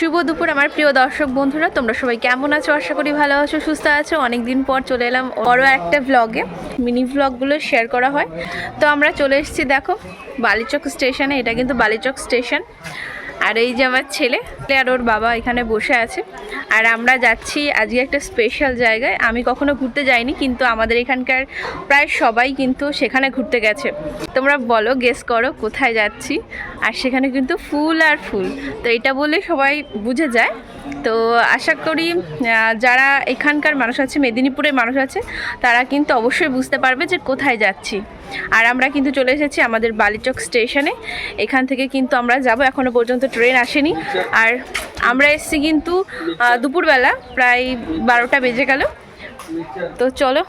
শুভ দুপুর, আমার প্রিয় দর্শক বন্ধুরা। তোমরা সবাই কেমন আছো? আশা করি ভালো আছো, সুস্থ আছো। অনেকদিন পর চলে এলাম বড় একটা ব্লগে মিনি ভ্লগগুলো শেয়ার করা হয়। তো আমরা চলে এসেছি, দেখো, বালিচক স্টেশনে এটা কিন্তু বালিচক স্টেশন আর এই যে আমার ছেলে আর ওর বাবা এখানে বসে আছে। আর আমরা যাচ্ছি আজকে একটা স্পেশাল জায়গায়। আমি কখনো ঘুরতে যাইনি, কিন্তু আমাদের এখানকার প্রায় সবাই কিন্তু সেখানে ঘুরতে গেছে। তোমরা বলো গেস করো কোথায় যাচ্ছি। আর সেখানে কিন্তু ফুল আর ফুল। তো এটা বলে সবাই বুঝে যায়। তো আশা করি যারা এখানকার মানুষ আছে, মেদিনীপুরের মানুষ আছে, তারা কিন্তু অবশ্যই বুঝতে পারবে যে কোথায় যাচ্ছি। আর আমরা কিন্তু চলে এসেছি আমাদের বালিচক স্টেশনে। এখান থেকে কিন্তু আমরা যাব, এখনও পর্যন্ত ট্রেন আসেনি। আর আমরা এসেছি কিন্তু দুপুরবেলা, প্রায় বারোটা বেজে গেল। তো চলো,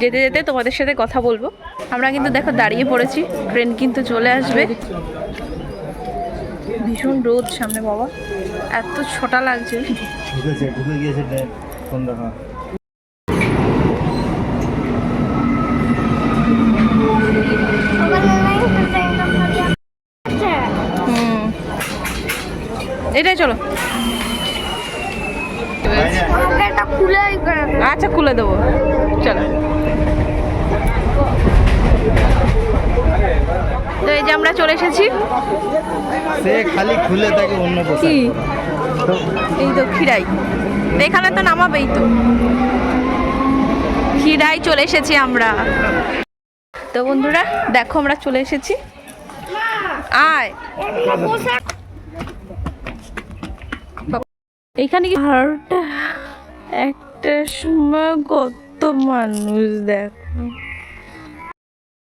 যেতে যেতে তোমাদের সাথে কথা বলব। আমরা কিন্তু দেখো দাঁড়িয়ে পড়েছি, ট্রেন কিন্তু চলে আসবে। ভীষণ রোদ সামনে, বাবা। এত ছোটা লাগছে। ঢুকেছে ঢুকে গিয়েছে কোন দেখা হুম। এটাই চলো। আচ্ছা খুলে দেবো। চলো। তো এই যে আমরা চলে এসেছি। সে খালি খুলে তাকে অন্য পোশাক কি? এই তো খিরাই এখানে তো নামাবেই তো। খিরাই চলে এসেছি আমরা। তো বন্ধুরা দেখো আমরা চলে এসেছি। আয়। এখানে কি একটা সময় কত মানুষ দেখো।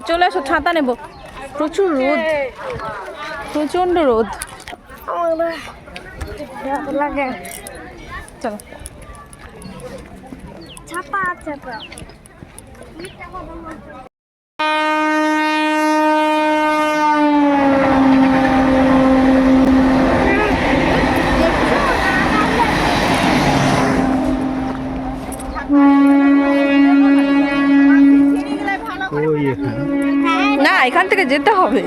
চলে আসো ছাতা নেব। প্রচুর রোদ। প্রচণ্ড রোদ। লাগে। চলো। ছাপা ছাপা ওই এখানে না এখান থেকে যেতে হবে।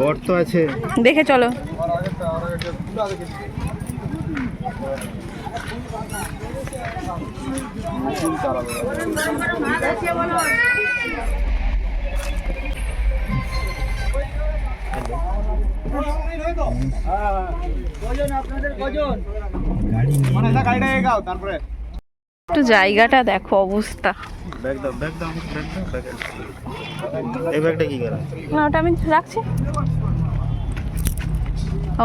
গর্ত আছে। দেখে চলো। গাড়ি একটু জায়গাটা দেখো অবস্থা। না ওটা আমি রাখছি।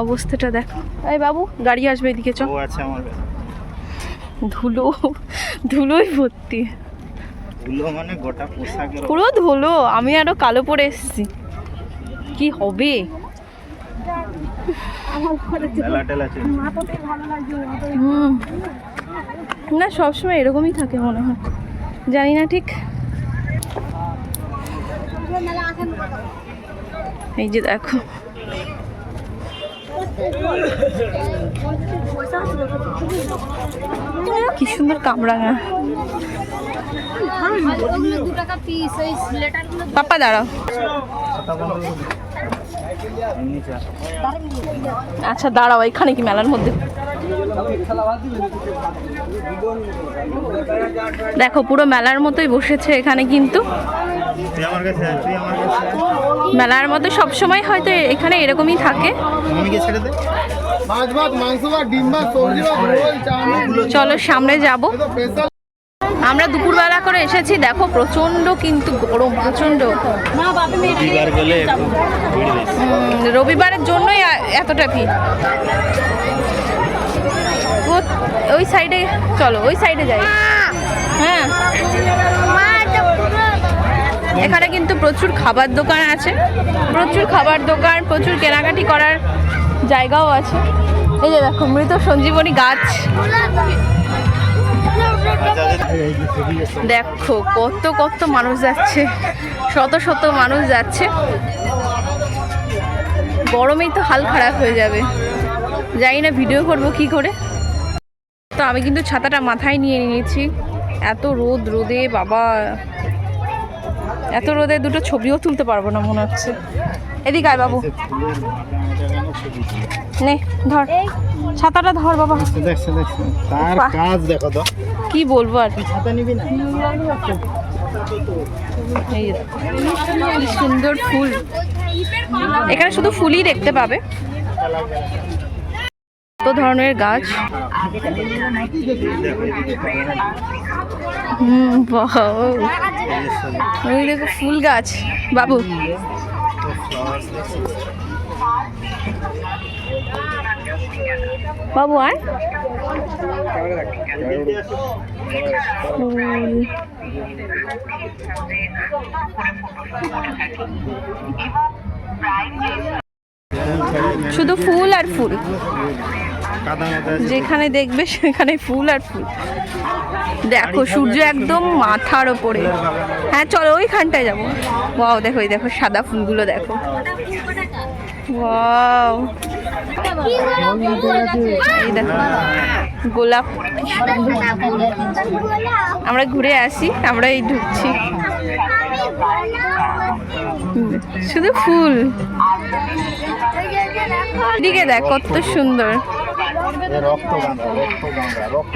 অবস্থাটা দেখো। এই বাবু গাড়ি আসবে এদিকে চ ও আছে আমার ব্যাগ ধুলো ধুলোই ভর্তি। মানে পুরো ধুলো আমি আরও কালো পরে এসেছি। কি হবে? না সবসময় এরকমই থাকে মনে হয়। জানি না ঠিক। এই যে দেখো। কি সুন্দর কামরাঙা। পিস ওই লেটারগুলো পাপা দাঁড়াও। আচ্ছা দাঁড়াও এখানে কি মেলার মধ্যে? দেখো পুরো মেলার মতোই বসেছে এখানে কিন্তু। মেলার মতো সব সময় হয়তো এখানে এরকমই থাকে। চলো সামনে যাব। আমরা দুপুরবেলা করে এসেছি দেখো প্রচণ্ড কিন্তু গরম উম, রবিবারের জন্যই এতটা ভিড়। ওই সাইডে চলো ওই সাইডে যাই। হ্যাঁ। এখানে কিন্তু প্রচুর খাবার দোকান আছে প্রচুর খাবার দোকান প্রচুর কেনাকাটি করার জায়গাও আছে। এই যে দেখো মৃত সঞ্জীবনী গাছ। দেখো, কত কত মানুষ যাচ্ছে, শত শত মানুষ যাচ্ছে। গরমেই তো হাল খারাপ হয়ে যাবে। জানি না ভিডিও করব কি করে। তো আমি কিন্তু ছাতাটা মাথায় নিয়ে নিয়েছি। এত রোদ, রোদে, বাবা। এত রোদে দুটো ছবিও তুলতে পারব না, মনে হচ্ছে। এদিকে আয় বাবু? নে ধর। ছাতাটা ধর বাবা। তার কাজ দেখো তো। কি বলব আর? ছাতা নিবি না? কি সুন্দর ফুল। এখানে শুধু ফুলই দেখতে পাবে। কত ধরনের গাছ। হুম দেখো ফুল গাছ। বাবু। বাবু আর শুধু ফুল আর ফুল। যেখানে দেখবে সেখানে ফুল আর ফুল। দেখো সূর্য একদম মাথার ওপরে। হ্যাঁ চলো ওইখানটায় যাব। ওয়াও দেখো এই দেখো সাদা ফুলগুলো দেখো। ওয়াও। গোলাপ। আমরা ঘুরে আসি আমরা এই ঢুকছি। শুধু ফুল। এদিকে দেখ কত সুন্দর। রক্ত গাঁদা রক্ত গাঁদা রক্ত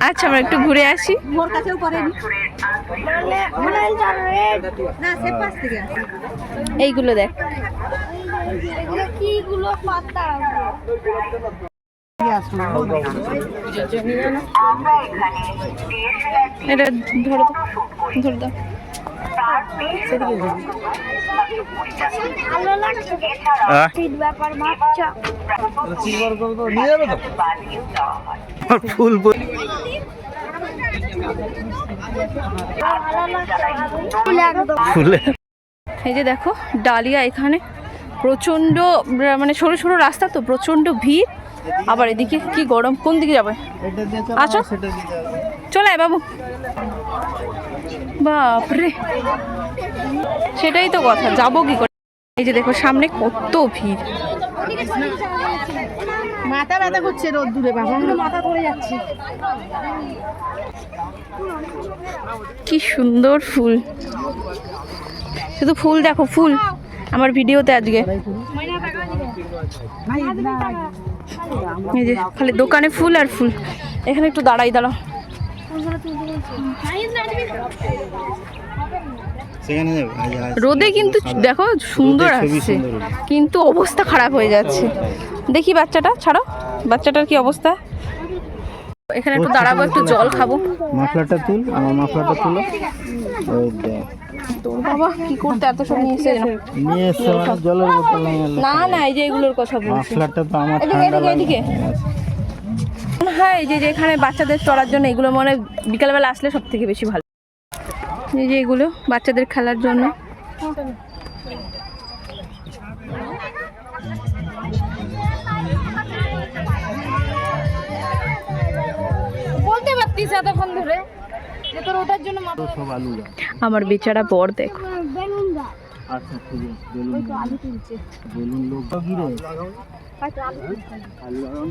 আচ্ছা আমরা একটু ঘুরে আসি। এইগুলো দেখ। এটা ধরো তো ধরে দাও ভালো লাগছে শীত ব্যাপার বাচ্চা ফুল ফুল ভালো লাগছে। ফুল একদম। ফুলে। এই যে দেখো ডালিয়া এখানে। প্রচণ্ড মানে সরু সরু রাস্তা তো প্রচণ্ড ভিড়। আবার এদিকে কি গরম কোন দিকে যাবে? আচ্ছা। চলে আয় বাবু। বাপরে। সেটাই তো কথা যাব কি করে? এই যে দেখো সামনে কত ভিড়। মাথা ব্যথা করছে রোদ দূরে বাবা মাথা ধরে যাচ্ছে। কি সুন্দর ফুল। শুধু ফুল দেখো ফুল। আমার ভিডিওতে আজকে। এই যে খালি দোকানে ফুল আর ফুল। এখানে একটু দাঁড়াই দাঁড়াও। রোদে কিন্তু দেখো সুন্দর আসছে। কিন্তু অবস্থা খারাপ হয়ে যাচ্ছে। দেখি বাচ্চাটা ছাড়ো। বাচ্চাটার কি অবস্থা? এখানে একটু দাঁড়াবো একটু জল খাব। মাফলারটা তুল আমার মাফলারটা তুলো। তোর বাবা কি করতে এত সব নিয়ে এসে নিয়ে এসছে মানে জলের বোতল না না এই যে এগুলোর কথা বলছি। মাফলারটা তো আমার এদিকে, এদিকে, এদিকে। হ্যাঁ এই যে যে এখানে বাচ্চাদের চড়ার জন্য এগুলো মনে হয় বিকালবেলা আসলে সব থেকে বেশি ভালো। এই যে এগুলো বাচ্চাদের খেলার জন্য। বলতে পারতিস এতক্ষণ ধরে যে তোর ওটার জন্য মাথা সব আলু গাছ। আমার বেচারা বর দেখো। আচ্ছা ঠিক আছে বেলুন বেলুন লোক। কি রে হয়তো আলু। আলু লাগানো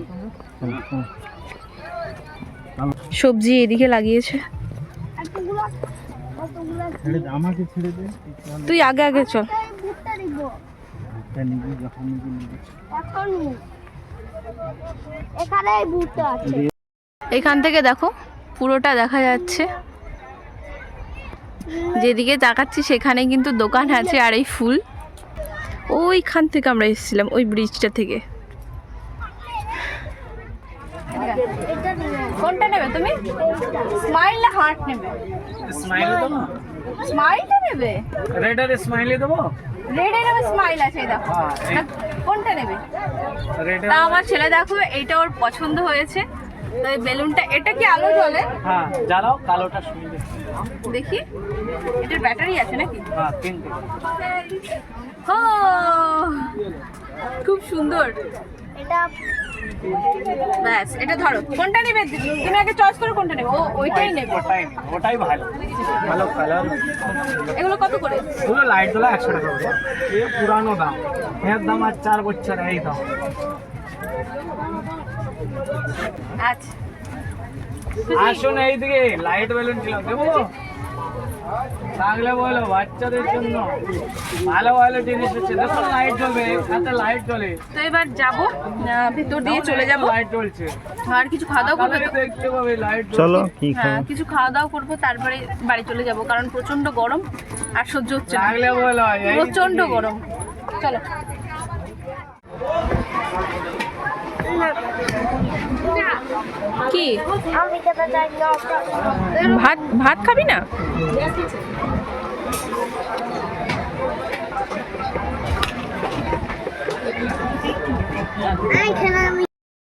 সবজি এদিকে লাগিয়েছে। তুই আগে আগে চল। এখান থেকে দেখো পুরোটা দেখা যাচ্ছে। যেদিকে তাকাচ্ছি সেখানে কিন্তু দোকান আছে আর এই ফুল। ওইখান থেকে আমরা এসেছিলাম ওই ব্রিজটা থেকে এটা নিয়ে কোনটা নেবে তুমি? স্মাইল না হার্ট নেবে। স্মাইল দেবো? স্মাইলটা নেবে? রেডের স্মাইলে দেবো? রেড এর স্মাইল আছে দেখো। না, কোনটা নেবে? তা আমার ছেলে দেখো এইটা ওর পছন্দ হয়েছে। তো এই বেলুনটা এটা কি আলো জ্বলে? হ্যাঁ জ্বালাও কালোটা শুনবে দেখি। এটার ব্যাটারি আছে নাকি? হ্যাঁ তিনটে। খুব সুন্দর। এটা ব্যাস এটা ধরো। কোনটা নেবে? তুমি আগে চয়েস করো কোনটা নেবে। ও ওইটাই নেবে। ওটাই ওটাই ভালো। ভালো কালার এগুলো কত করে? পুরো লাইটগুলো একশো টাকা করে। এ পুরানো দাম। এর দাম আর চার বছর এই দাম। আচ্ছা। আসুন এইদিকে লাইট বেলুন ছিল। দেবো? লাগলে বলো বাচ্চাদের জন্য ভালো ভালো জিনিস হচ্ছে। দেখো লাইট জ্বলবে সাথে লাইট জ্বলে। তো এবার যাব ভিতর দিয়ে চলে যাব। লাইট জ্বলছে। আর কিছু খাওয়া দাওয়া করব? দেখতে পাবে লাইট চলো কি হ্যাঁ খাব? কিছু খাওয়া দাওয়া করব তারপরে বাড়ি চলে যাব কারণ প্রচণ্ড গরম আর সহ্য হচ্ছে না। লাগলে বলো প্রচণ্ড গরম। চলো। কি? ভাত ভাত খাবি না?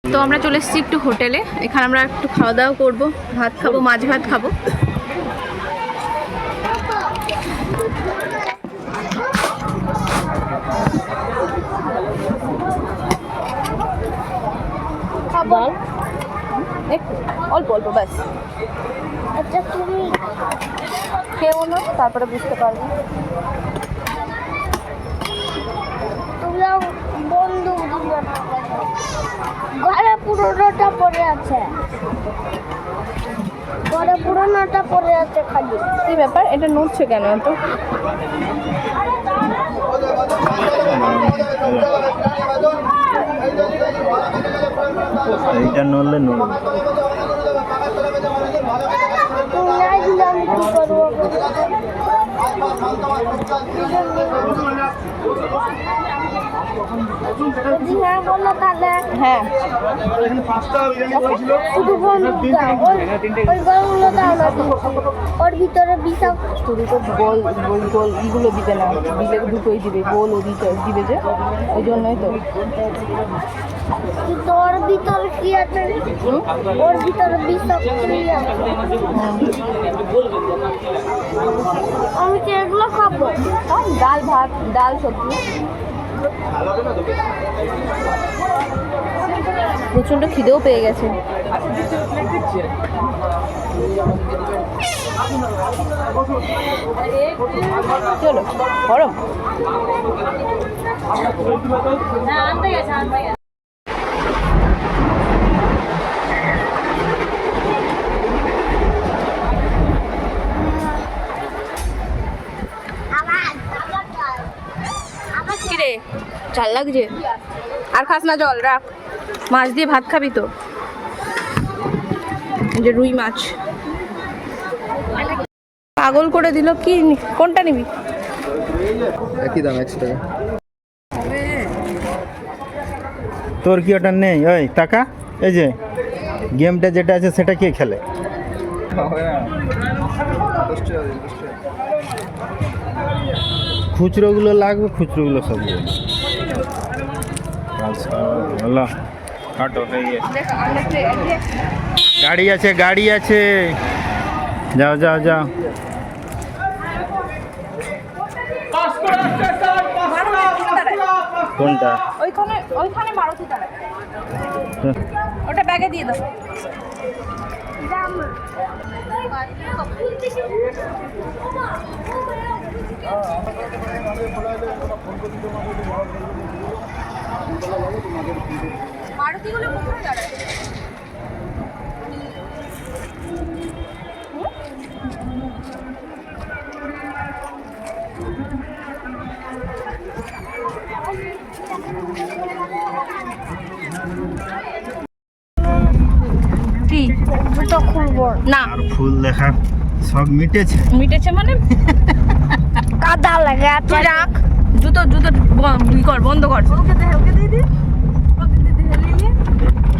তো আমরা চলে এসেছি একটু হোটেলে। এখানে আমরা একটু খাওয়া দাওয়া করব, ভাত খাব, মাছ ভাত খাব। খাব একটু অল্প অল্প ব্যাস আচ্ছা তুমি খেয়েও না তারপরে বুঝতে পারব তোমরা বন্ধু ঘরে পুরোনোটা পড়ে আছে ঘরে পুরোনোটা পড়ে আছে খালি কি ব্যাপার এটা নড়ছে কেন এত এইটা নড়লে নড়বে। করব হ্যাঁ। হ্যাঁ শুধু বন্ধু ওই ওই দাও না ওর ভিতরে বিষাক্ত শুধু তো গোল গোল গোল ইগুলো দিবে না। দিলে দুটোই দিবে গোল ও দিতে দিবে যে ওই জন্যই তো। কিন্তু ওর ভিতরে কি আছে? ওর ভিতরে বিষাক্ত আমি কি এগুলো খাব? আম, ডাল ভাত ডাল সবজি। প্রচণ্ড খিদেও পেয়ে গেছে। চলো গরম। চাল লাগছে? আর খাস না জল, রাখ। মাছ দিয়ে ভাত খাবি তো। যে রুই মাছ। পাগল করে দিল, কি কোনটা নিবি? একই দাম, একশো টাকা। তোর কি ওটা নেই? ওই, টাকা? এই যে, গেমটা যেটা আছে সেটা কে খেলে? খুচরোগুলো লাগবে, খুচরোগুলো সব আচ্ছা হাঁটো গাড়ি আছে গাড়ি আছে। যাও যাও যাও। কোনটা? ওইখানে ওইখানে মারুতি দাঁড়ায় ওটা ব্যাগে দিয়ে দাও। মারুতিগুলো কোথায় দাঁড়ায়? কি? জুতো খুলবো না। আর ফুল দেখা শখ মিটেছে। মিটেছে মানে? কাদা লাগে তুই রাখ জুতো জুতো ই কর বন্ধ কর।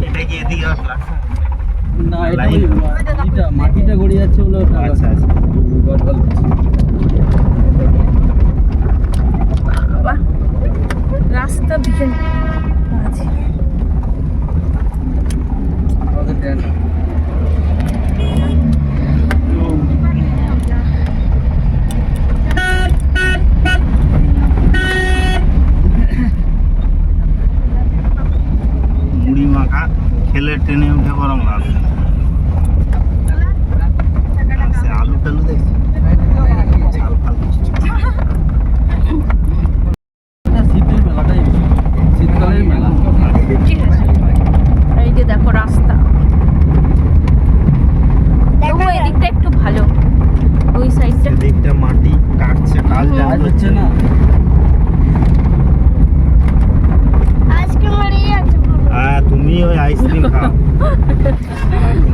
এটা কি এদিকে আসলা? না এটা। মাটিটা গড়িয়ে যাচ্ছে বলে আচ্ছা আচ্ছা। গড় গড় রাস্তা ভীষণ আছে দেন। খেলে ট্রেনে উঠে বরং লাভ। সে আলু টালু দেখছি ঝাল ফাল কিছু ছিল না। এটা শীতের মেলাটাই বেশি। শীতকালের মেলা ঠিক আছে এই যে দেখো রাস্তা সাইডটা দিকটা মাটি কাটছে কাল কাজ জানতো হচ্ছে না আইসক্রিম মারিয়ে আছে হ্যাঁ তুমি ওই আইসক্রিম খাও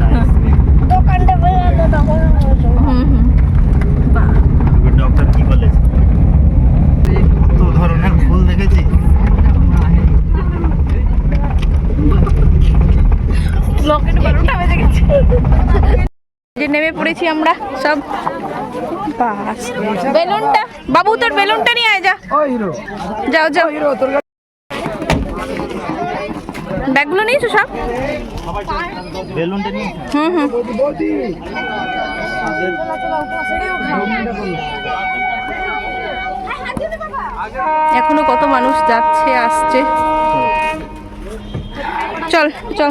আইসক্রিম দোকানটা বেরোলো তখন হুম হুম বাহ ডক্টর কি বলেছে কত ধরনের ফুল দেখেছি লকেট বারোটা বেজে গেছে যে নেমে পড়েছি আমরা সব বাস বেলুনটা? বাবু, তোর বেলুনটা নিয়ে আয়, যা। যাও যাও। ব্যাগগুলো নিয়েছো সব? বেলুনটা নিয়ে হুম হুম। এখনও কত মানুষ যাচ্ছে, আসছে। চল চল।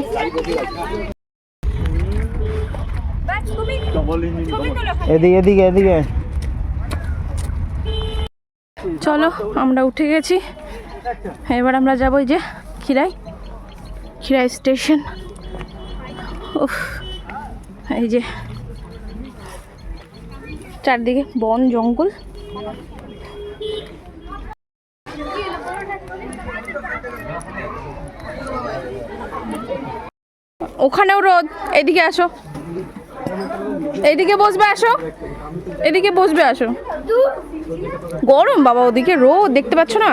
এদিকে এদিকে এদিকে। চলো, আমরা উঠে গেছি। এবার আমরা যাব যে খিরাই খিরাই স্টেশন। এই যে চারদিকে বন, জঙ্গল। ওখানেও রোদ, এদিকে আসো। এইদিকে বসবে, আসো। এদিকে বসবে, আসো। গরম বাবা ওদিকে রোদ দেখতে পাচ্ছ না?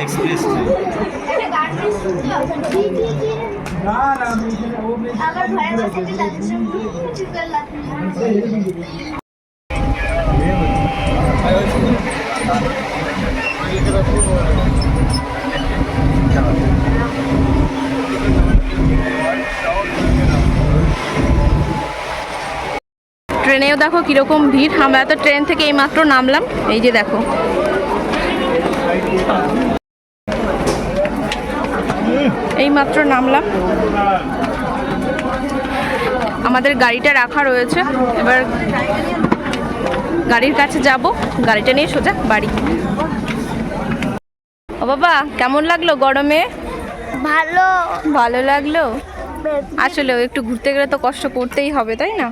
এক্সপ্রেস ট্রেনেও দেখো কীরকম ভিড়। আমরা তো ট্রেন থেকে এইমাত্র নামলাম। এই যে দেখো। এইমাত্র নামলাম। আমাদের গাড়িটা রাখা রয়েছে। এবার গাড়ির কাছে যাব। গাড়িটা নিয়ে সোজা বাড়ি। ও বাবা কেমন লাগল গরমে? ভালো। ভালো লাগল? আসলে একটু ঘুরতে গেলে তো কষ্ট করতেই হবে তাই না?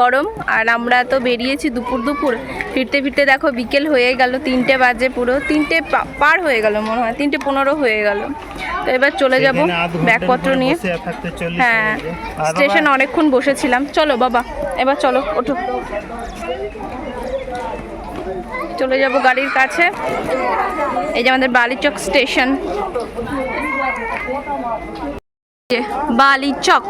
গরম আর আমরা তো বেরিয়েছি দুপুর দুপুর। ফিরতে ফিরতে দেখো বিকেল হয়ে গেল তিনটে বাজে পুরো। তিনটে পার হয়ে গেল মনে হয় তিনটে পনেরো হয়ে গেল। তো এবার চলে যাব ব্যাগপত্র নিয়ে। হ্যাঁ স্টেশন অনেকক্ষণ বসেছিলাম। চলো বাবা এবার চলো ওঠো। চলে যাব গাড়ির কাছে। এই যে আমাদের বালিচক স্টেশন। বালিচক।